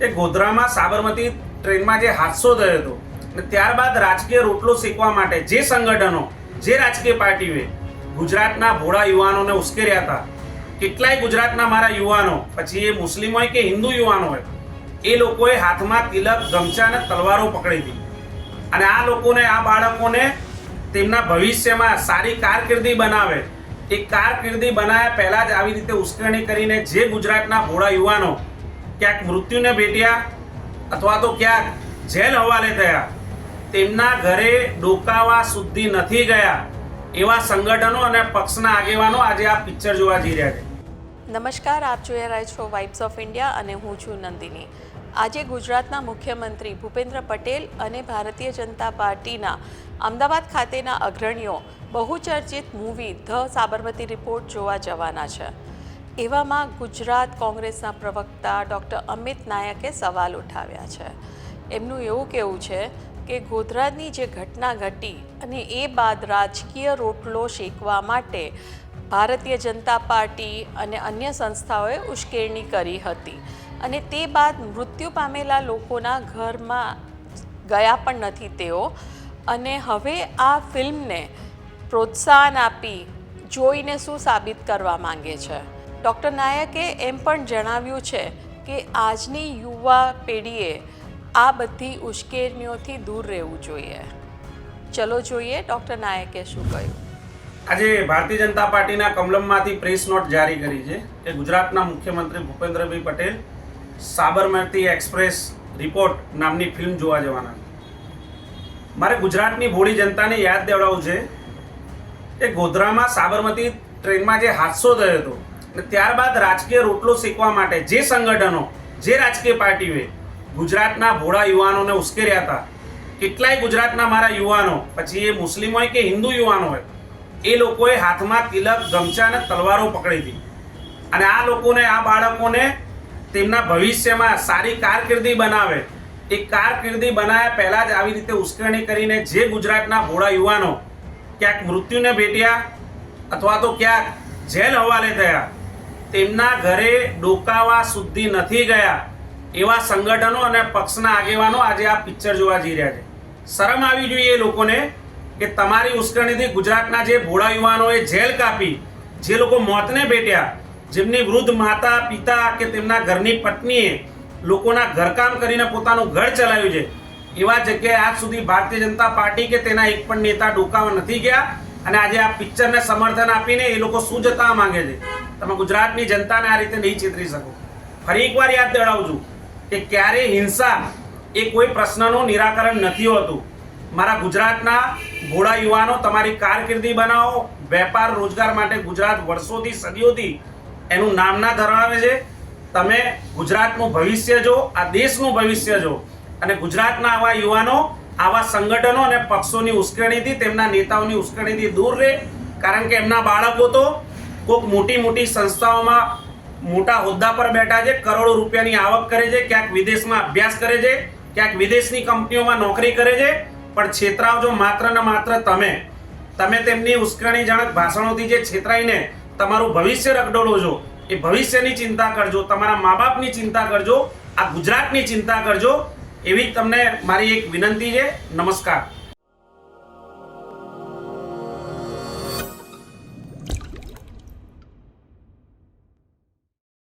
એ ગોધરામાં સાબરમતી ટ્રેનમાં જે હાદસો થયો હતો અને ત્યારબાદ રાજકીય રોટલો શેકવા માટે જે સંગઠનો, જે રાજકીય પાર્ટીઓએ ગુજરાતના ભોળા યુવાનોને ઉશ્કેર્યા હતા, કેટલાય ગુજરાતના મારા યુવાનો, પછી એ મુસ્લિમ હોય કે હિન્દુ યુવાનો હોય, એ લોકોએ હાથમાં તિલક, ગમછા અને તલવારો પકડી હતી. અને આ લોકોને, આ બાળકોને તેમના ભવિષ્યમાં સારી કારકિર્દી બનાવે, એ કારકિર્દી બનાવ્યા પહેલાં જ આવી રીતે ઉશ્કેરણી કરીને જે ગુજરાતના ભોળા યુવાનો ક્યાંક મૃત્યુને ભેટ્યા અથવા તો ક્યાંક જેલ હવાલે થયા. તેમના ઘરે ડોકાવા સુધી નથી ગયા એવા સંગઠનો અને પક્ષના આગેવાનો આજે આ પિક્ચર જોવા જઈ રહ્યા છે. નમસ્કાર, આપ જોઈ રહ્યા છો વાઇબ્સ ઓફ ઇન્ડિયા અને હું છું નંદિની. આજે ગુજરાતના મુખ્યમંત્રી ભૂપેન્દ્ર પટેલ અને ભારતીય જનતા પાર્ટીના અમદાવાદ ખાતેના અગ્રણીઓ બહુચર્ચિત મૂવી ધ સાબરમતી રિપોર્ટ જોવા જવાના છે. એવામાં ગુજરાત કોંગ્રેસના પ્રવક્તા ડૉક્ટર અમિત નાયકે સવાલ ઉઠાવ્યા છે. એમનું એવું કહેવું છે કે ગોધરાની જે ઘટના ઘટી અને એ બાદ રાજકીય રોટલો શેકવા માટે ભારતીય જનતા પાર્ટી અને અન્ય સંસ્થાઓએ ઉશ્કેરણી કરી હતી અને તે બાદ મૃત્યુ પામેલા લોકોના ઘરમાં ગયા પણ નથી તેઓ. અને હવે આ ફિલ્મને પ્રોત્સાહન આપી જોઈને શું સાબિત કરવા માંગે છે? ડૉક્ટર નાયકે એમ પણ જણાવ્યું છે કે આજની યુવા પેઢીએ આ બધી ઉશ્કેરણીઓથી દૂર રહેવું જોઈએ. ચલો જોઈએ ડૉક્ટર નાયકે શું કહ્યું. આજે ભારતીય જનતા પાર્ટીના કમલમમાંથી પ્રેસ નોટ જારી કરી છે કે ગુજરાતના મુખ્યમંત્રી ભૂપેન્દ્રભાઈ પટેલ સાબરમતી એક્સપ્રેસ રિપોર્ટ નામની ફિલ્મ જોવા જવાના મારે ગુજરાતની ભોળી જનતાને યાદ દેવડાવું છે કે ગોધરામાં સાબરમતી ટ્રેનમાં જે હાદસો થયો હતો ત્યારબાદ રાજકીય રોટલો શેકવા માટે જે સંગઠનો, જે રાજકીય પાર્ટીઓએ ગુજરાતના ભોળા યુવાનોને ઉશ્કેર્યા હતા, કેટલાય ગુજરાતના મારા યુવાનો, પછી એ મુસ્લિમ હોય કે હિન્દુ યુવાનો હોય, એ લોકોએ હાથમાં તિલક, ગમછા અને તલવારો પકડી હતી. અને આ લોકોને, આ બાળકોને તેમના ભવિષ્યમાં સારી કારકિર્દી બનાવે. એ કારકિર્દી બનાવ્યા પહેલાં જ આવી રીતે ઉશ્કેરણી કરીને જે ગુજરાતના ભોળા યુવાનો ક્યાંક મૃત્યુને ભેટ્યા અથવા તો ક્યાંક જેલ હવાલે થયા તેમના ઘરે ડોકાવા સુધી નથી ગયા એવા સંગઠનો અને પક્ષના આગેવાનો આજે આ પિક્ચર જોવા જઈ રહ્યા છે. શરમ આવી જોઈએ એ લોકોને કે તમારી ઉશ્કેરણીથી ગુજરાતના જે ભોળા યુવાનોએ જેલ કાપી, જે લોકો મોતને ભેટ્યા, જેમની વૃદ્ધ માતા, પિતા કે તેમના ઘરની પત્નીએ લોકોના ઘરકામ કરીને પોતાનું ઘર ચલાવ્યું છે. એવા જગ્યાએ આજ સુધી ભારતીય જનતા પાર્ટી કે તેના એક પણ નેતા ડોકાવા નથી ગયા. અને આજે આ પિક્ચરને સમર્થન આપીને એ લોકો શું જતા માંગે છે? તમે ગુજરાતની જનતાને આ રીતે નહીં ચિતરી શકો. ફરી એકવાર યાદ દેવડાવું છું કે ક્યારે હિંસા એ કોઈ પ્રશ્નનું નિરાકરણ નથી હોતું. મારા ગુજરાતના ઘોડા યુવાનો તમારી કારકિર્દી બનાવો, વેપાર, રોજગાર માટે ગુજરાત વર્ષોથી, સદીઓથી એનું નામના ધરાવે છે. તમે ગુજરાતનું ભવિષ્ય જો, આ દેશનું ભવિષ્ય જો અને ગુજરાતના આવા યુવાનો, આવા સંગઠનો અને પક્ષોની ઉશ્કેરણીથી તેમના નેતાઓની ઉશ્કેરણીથી દૂર રહે. કારણ કે એમના બાળકો તો કોઈક મોટી મોટી સંસ્થાઓમાં મોટા હોદ્દા પર બેઠા છે, કરોડો રૂપિયાની આવક કરે છે, ક્યાંક વિદેશમાં અભ્યાસ કરે છે, ક્યાંક વિદેશની કંપનીઓમાં નોકરી કરે છે, પણ છેતરાવજો માત્ર ને માત્ર તમે. તમે તેમની ઉશ્કેરણીજનક ભાષણોથી જે છેતરાઈને તમારું ભવિષ્ય રગડોળો છો, એ ભવિષ્યની ચિંતા કરજો, તમારા મા બાપની ચિંતા કરજો, આ ગુજરાતની ચિંતા કરજો, એવી તમને મારી એક વિનંતી છે. નમસ્કાર.